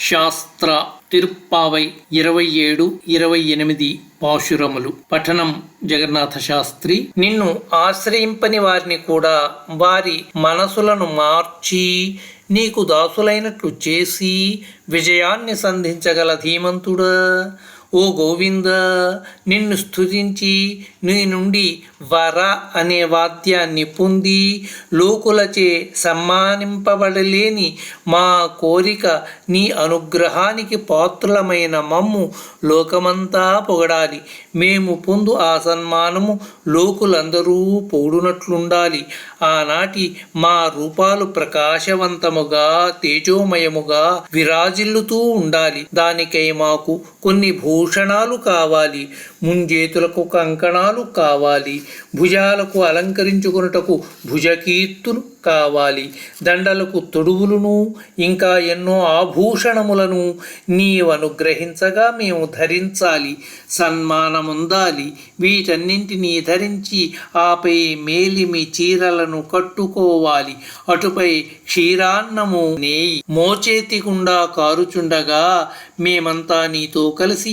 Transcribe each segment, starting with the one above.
శాస్త్ర తిరుప్పావై ఇరవై ఏడు ఇరవై ఎనిమిది పాశురములు. పఠనం జగన్నాథ శాస్త్రి. నిన్ను ఆశ్రయింపని వారిని కూడా వారి మనసులను మార్చి నీకు దాసులైనట్లు చేసి విజయాన్ని సంధించగల ధీమంతుడా. ఓ గోవింద నిన్ను స్తుతించి నీ నుండి వర అనే వాద్యాన్ని పొంది లోకులచే సమ్మానింపబడలేని మా కోరిక నీ అనుగ్రహానికి పాత్రులమైన మమ్ము లోకమంతా పొగడాలి. మేము పొందు ఆ సన్మానము లోకులందరూ పొగుడునట్లుండాలి. ఆనాటి మా రూపాలు ప్రకాశవంతముగా తేజోమయముగా విరాజిల్లుతూ ఉండాలి. దానికై మాకు కొన్ని భూ భూషణాలు కావాలి ముంజేతులకు కంకణాలు కావాలి భుజాలకు అలంకరించుకున్నటకు భుజకీర్తులు కావాలి దండలకు తొడుగులను ఇంకా ఎన్నో ఆభూషణములను నీవనుగ్రహించగా మేము ధరించాలి సన్మానముందాలి వీటన్నింటినీ ధరించి ఆపై మేలిమి చీరలను కట్టుకోవాలి అటుపై క్షీరాన్నము నేయి మోచేతి గుండా కారుచుండగా మేమంతా నీతో కలిసి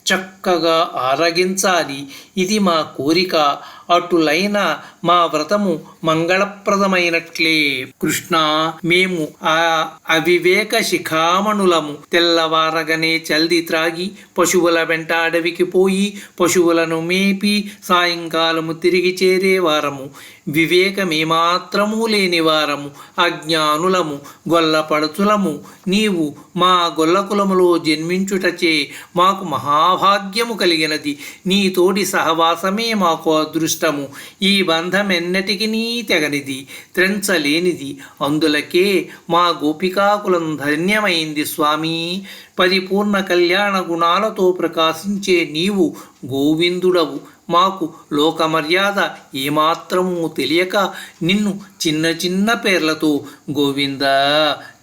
చక్కగా ఆరగించాలి. ఇది మా కోరిక. అటులైన మా వ్రతము మంగళప్రదమైనట్లే. కృష్ణ మేము ఆ అవివేక శిఖామణులము. తెల్లవారగనే చల్ది త్రాగి పశువుల వెంట అడవికి పోయి పశువులను మేపి సాయంకాలము తిరిగి చేరేవారము వివేకమేమాత్రము లేని వారము. అజ్ఞానులము గొల్లపడుచులము. నీవు మా గొల్లకులములో జన్మించుటచే మాకు మహా మహాభాగ్యము కలిగినది. నీ తోటి సహవాసమే మాకు అదృష్టము. ఈ బంధమెన్నటికి నీ తెగనిది త్రెంచలేనిది. అందులకే మా గోపికాకులం ధన్యమైంది స్వామి. పరిపూర్ణ కళ్యాణ గుణాలతో ప్రకాశించే నీవు గోవిందుడవు. మాకు లోక మర్యాద ఏమాత్రము తెలియక నిన్ను చిన్న చిన్న పేర్లతో గోవింద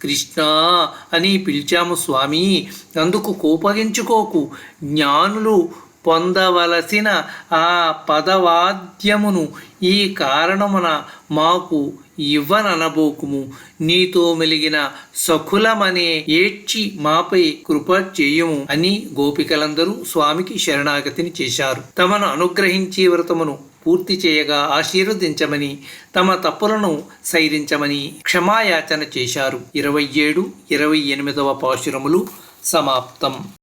కృష్ణ అని పిలిచాము స్వామి. అందుకు కోపగించుకోకు. జ్ఞానులు పొందవలసిన ఆ పదవాద్యమును ఈ కారణమున మాకు ఇవ్వననబోకుము. నీతో మెలిగిన సఖులమనే ఏడ్చి మాపై కృప చేయుము అని గోపికలందరూ స్వామికి శరణాగతిని చేశారు. తమను అనుగ్రహించే వ్రతమును పూర్తి చేయగా ఆశీర్వదించమని తమ తప్పులను సైరించమని క్షమాయాచన చేశారు. ఇరవై ఏడు ఇరవై ఎనిమిదవ పాశురములు సమాప్తం.